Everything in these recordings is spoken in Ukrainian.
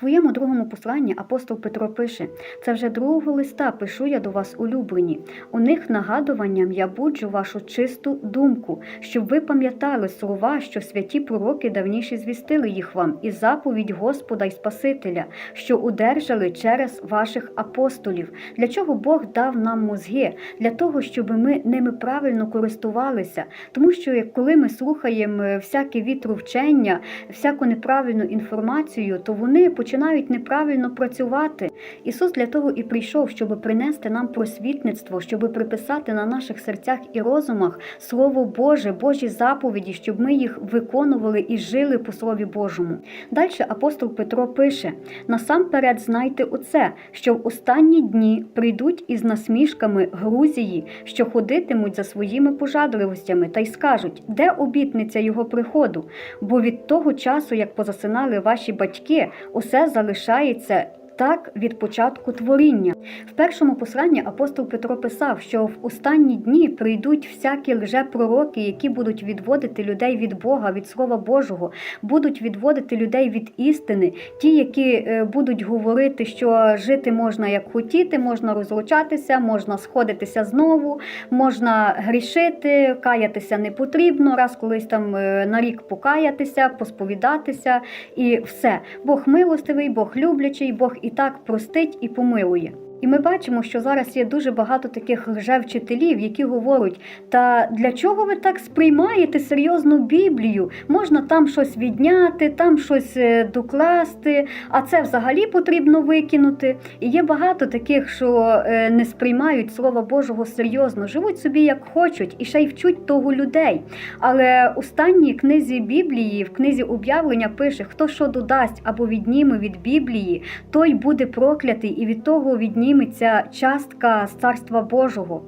своєму другому посланні апостол Петро пише: це вже другого листа пишу я до вас, улюблені. У них нагадуванням я буджу вашу чисту думку, щоб ви пам'ятали слова, що святі пророки давніше звістили їх вам, і заповідь Господа й Спасителя, що удержали через ваших апостолів. Для чого Бог дав нам мозги? Для того, щоб ми ними правильно користувалися. Тому що коли ми слухаємо всяке вітрувчення, всяку неправильну інформацію, то вони починають неправильно працювати. Ісус для того і прийшов, щоб принести нам просвітництво, щоб приписати на наших серцях і розумах Слово Боже, Божі заповіді, щоб ми їх виконували і жили по Слові Божому. Далі апостол Петро пише: насамперед знайте оце, що в останні дні прийдуть із насмішками Грузії, що ходитимуть за своїми пожадливостями, та й скажуть, де обітниця його приходу, бо від того часу, як позасинали ваші батьки, усе залишається. Так від початку творіння в першому посланні апостол Петро писав, що в останні дні прийдуть всякі лжепророки, які будуть відводити людей від Бога, від Слова Божого, будуть відводити людей від істини, ті, які е, будуть говорити, що жити можна як хотіти, можна розлучатися, можна сходитися знову, можна грішити, каятися не потрібно, раз колись там е, на рік покаятися, посповідатися і все. Бог милостивий, Бог люблячий, Бог і так простить і помилує. І ми бачимо, що зараз є дуже багато таких лжевчителів, які говорять: та для чого ви так сприймаєте серйозну Біблію? Можна там щось відняти, там щось е, докласти, а це взагалі потрібно викинути. І є багато таких, що е, не сприймають Слова Божого серйозно, живуть собі як хочуть і ще й вчуть того людей. Але у останній книзі Біблії, в книзі об'явлення пише: хто що додасть або відніме від Біблії, той буде проклятий, і від того відніметься частка з царства Божого.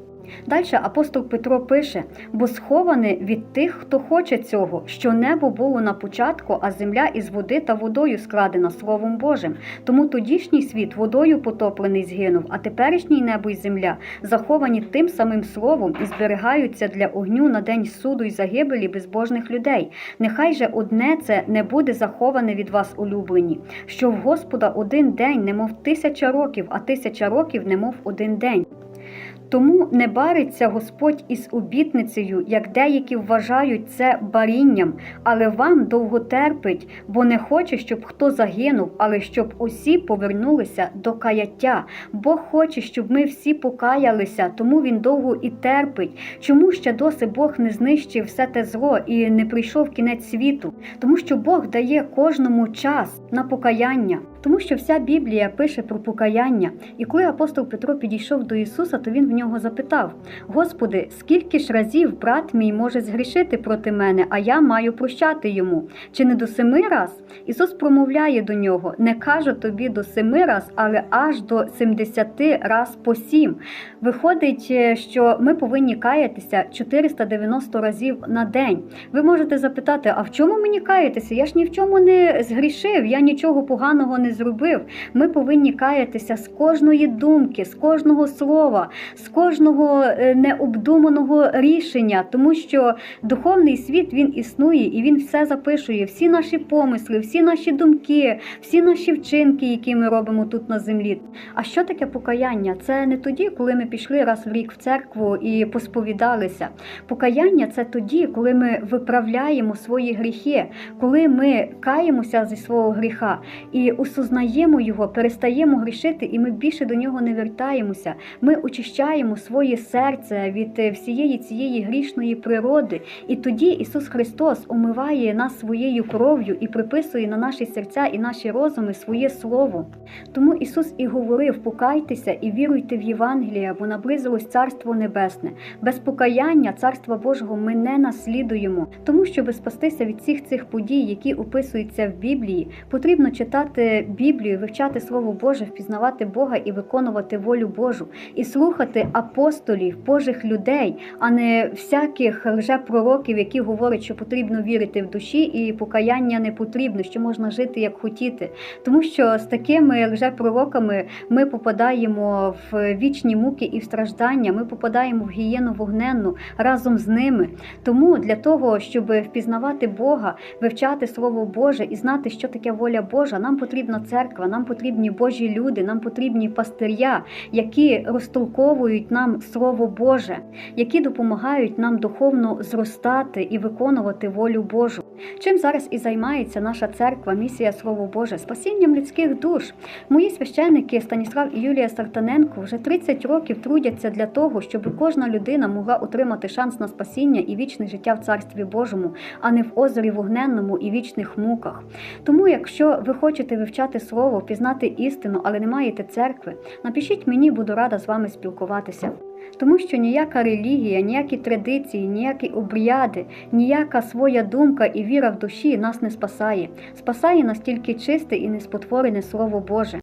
Далі апостол Петро пише: бо сховане від тих, хто хоче цього, що небо було на початку, а земля із води та водою складена Словом Божим. Тому тодішній світ водою потоплений згинув, а теперішній небо і земля заховані тим самим словом і зберігаються для огню на день суду й загибелі безбожних людей. Нехай же одне це не буде заховане від вас, улюблені, що в Господа один день, немов тисяча років, а тисяча років, немов один день. Тому не бариться Господь із обітницею, як деякі вважають це барінням, але вам довго терпить, бо не хоче, щоб хто загинув, але щоб усі повернулися до каяття. Бог хоче, щоб ми всі покаялися, тому він довго і терпить. Чому ще досі Бог не знищив все те зло і не прийшов кінець світу? Тому що Бог дає кожному час на покаяння. Тому що вся Біблія пише про покаяння. І коли апостол Петро підійшов до Ісуса, то він в нього запитав: Господи, скільки ж разів брат мій може згрішити проти мене, а я маю прощати йому? Чи не до семи раз? Ісус промовляє до нього: не кажу тобі до семи раз, але аж до семдесяти раз по сім. Виходить, е, що ми повинні каятися 490 разів на день. Ви можете запитати, а в чому мені каятися? Я ж ні в чому не згрішив, я нічого поганого не зробив. Ми повинні каятися з кожної думки, з кожного слова, з кожного е, необдуманого рішення, тому що духовний світ він існує і він все запишує. Всі наші помисли, всі наші думки, всі наші вчинки, які ми робимо тут на землі. А що таке покаяння? Це не тоді, коли ми пішли раз в рік в церкву і посповідалися. Покаяння це тоді, коли ми виправляємо свої гріхи, коли ми каємося зі свого гріха і усознаємо його, перестаємо грішити, і ми більше до нього не вертаємося. Ми очищаємо своє серце від е, всієї цієї грішної природи. І тоді Ісус Христос омиває нас своєю кров'ю і приписує на наші серця і наші розуми своє Слово. Тому Ісус і говорив: покайтеся і віруйте в Євангелія, бо наблизилось Царство Небесне. Без покаяння Царства Божого ми не наслідуємо. Тому, щоб спастися від всіх цих подій, які описуються в Біблії, потрібно читати Біблію, вивчати Слово Боже, впізнавати Бога і виконувати волю Божу, і слухати апостолів, Божих людей, а не всяких лжепророків, які говорять, що потрібно вірити в душі, і покаяння не потрібно, що можна жити як хотіти. Тому що з такими лжепророками ми попадаємо в вічні муки і в страждання, ми попадаємо в гієну вогненну разом з ними. Тому для того, щоб впізнавати Бога, вивчати Слово Боже і знати, що таке воля Божа, нам потрібна церква, нам потрібні Божі люди, нам потрібні пастиря, які розтолковують нам Слово Боже, які допомагають нам духовно зростати і виконувати волю Божу. Чим зараз і займається наша церква, місія Слово Боже, спасінням людських душ. Мої священники Станіслав і Юлія Сартаненко вже 30 років трудяться для того, щоб кожна людина могла отримати шанс на спасіння і вічне життя в Царстві Божому, а не в озері вогненному і вічних муках. Тому, якщо ви хочете вивчати слово, пізнати істину, але не маєте церкви, напишіть мені, буду рада з вами спілкуватися. Тому що ніяка релігія, ніякі традиції, ніякі обряди, ніяка своя думка і віра в душі нас не спасає. Спасає нас тільки чисте і неспотворене Слово Боже.